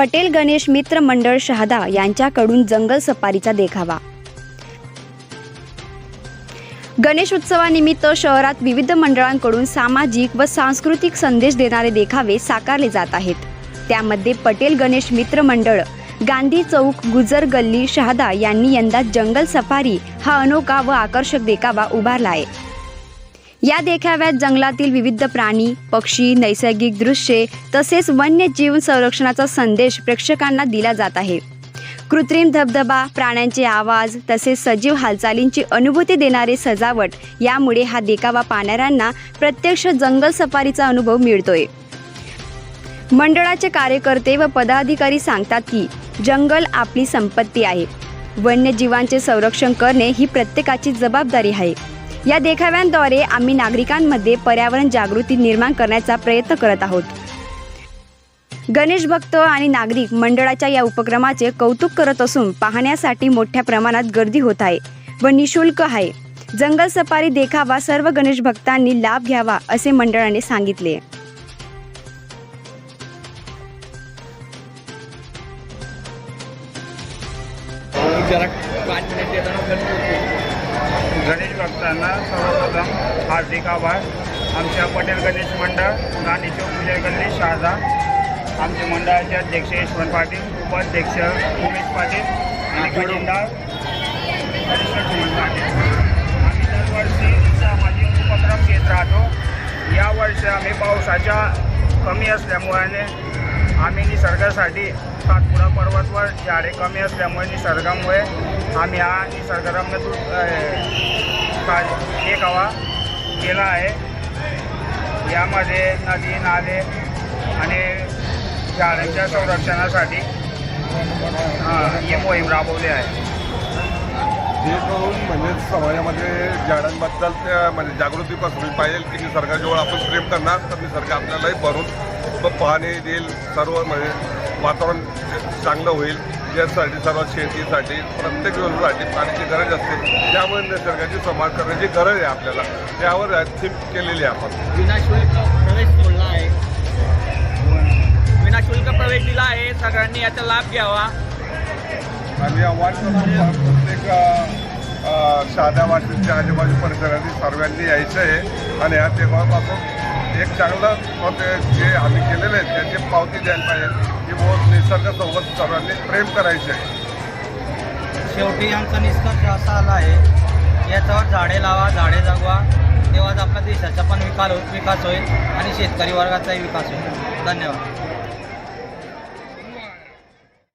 पटेल गणेश मित्र मंडळ शहादा यांच्याकडून जंगल सफारीचा देखावा. गणेश उत्सवानिमित्त शहरात विविध मंडळांकडून सामाजिक व सांस्कृतिक संदेश देणारे देखावे साकारले जात आहेत. त्यामध्ये पटेल गणेश मित्र मंडळ गांधी चौक गुजर गल्ली शहादा यांनी यंदा जंगल सफारी हा अनोखा व आकर्षक देखावा उभारला आहे. या देखाव्यात जंगलातील विविध प्राणी पक्षी नैसर्गिक दृश्ये तसेच वन्यजीव संरक्षणाचा संदेश प्रेक्षकांना दिला जात आहे. कृत्रिम धबधबा प्राण्यांचे आवाज तसेच सजीव हालचालींची अनुभूती देणारे सजावट यामुळे हा देखावा पाहणाऱ्यांना प्रत्यक्ष जंगल सफारीचा अनुभव मिळतोय. मंडळाचे कार्यकर्ते व पदाधिकारी सांगतात की जंगल आपली संपत्ती आहे. वन्यजीवांचे संरक्षण करणे ही प्रत्येकाची जबाबदारी आहे. या देखाव्यांद्वारे आम्ही नागरिकांमध्ये पर्यावरण जागृती निर्माण करण्याचा प्रयत्न करत आहोत. गणेश भक्त आणि नागरिक मंडळाच्या या उपक्रमाचे कौतुक करत असून पाहण्यासाठी मोठ्या प्रमाणात गर्दी होत आहे व निशुल्क आहे. जंगल सफारी देखावा सर्व गणेश भक्तांनी लाभ घ्यावा असे मंडळाने सांगितले. जरा पाच मिनिट गणेश भक्तांना सर्वप्रथम हार्दिक आभार. आमच्या पटेल गणेश मंडळ चौक विजय गल्ली शहादा आमचे मंडळाचे अध्यक्ष यशवंत पाटील उपाध्यक्ष उमेश पाटील आणि गणेश लक्ष्मण पाटील. आम्ही दरवर्षी सामाजिक उपक्रम घेत राहतो. यावर्षी आम्ही पावसाच्या कमी असल्यामुळे आम्ही निसर्गासाठी सातपुडा पर्वतवर झाडे कमी असल्यामुळे निसर्गामुळे आम्ही हा निसर्गरम्य एक हवा केला आहे. यामध्ये नदी नाले आणि झाडांच्या संरक्षणासाठी ही मोहीम राबवली आहे. हे करून म्हणजे समाजामध्ये झाडांबद्दल म्हणजे जागृती पसरली पाहिजे की निसर्गाजवळ आपण प्रेम करणार तर निसर्ग आपल्यालाही भरून ब- पाणी देईल सर्व म्हणजे वातावरण चांगलं होईल. यासाठी सर्व शेतीसाठी प्रत्येक गोष्टीसाठी पाण्याची गरज असते. त्यामुळे निसर्गाची संभाळ करण्याची गरज आहे आपल्याला. त्यावर थीम केलेली आहे आपण. विनाशुल्क प्रवेश सोडला आहे. विनाशुल्क प्रवेश दिला आहे. सगळ्यांनी याचा लाभ घ्यावा. आणि आव्हान प्रत्येक साध्या वाशीच्या आजूबाजू परिसरातील सर्वांनी यायचं आहे. आणि ह्या तेव्हापासून एक चांगलं मग जे आम्ही केलेलं आहे त्याची पावती द्यायला पाहिजे. की वो निसर्गासोबत सर्वांनी प्रेम करायचं आहे. शेवटी आमचा निष्कर्ष असा आला आहे याच्यावर झाडे लावा झाडे जगवा. तेव्हाच आपल्या देशाचा पण विकास विकास होईल आणि शेतकरी वर्गाचाही विकास होईल. धन्यवाद.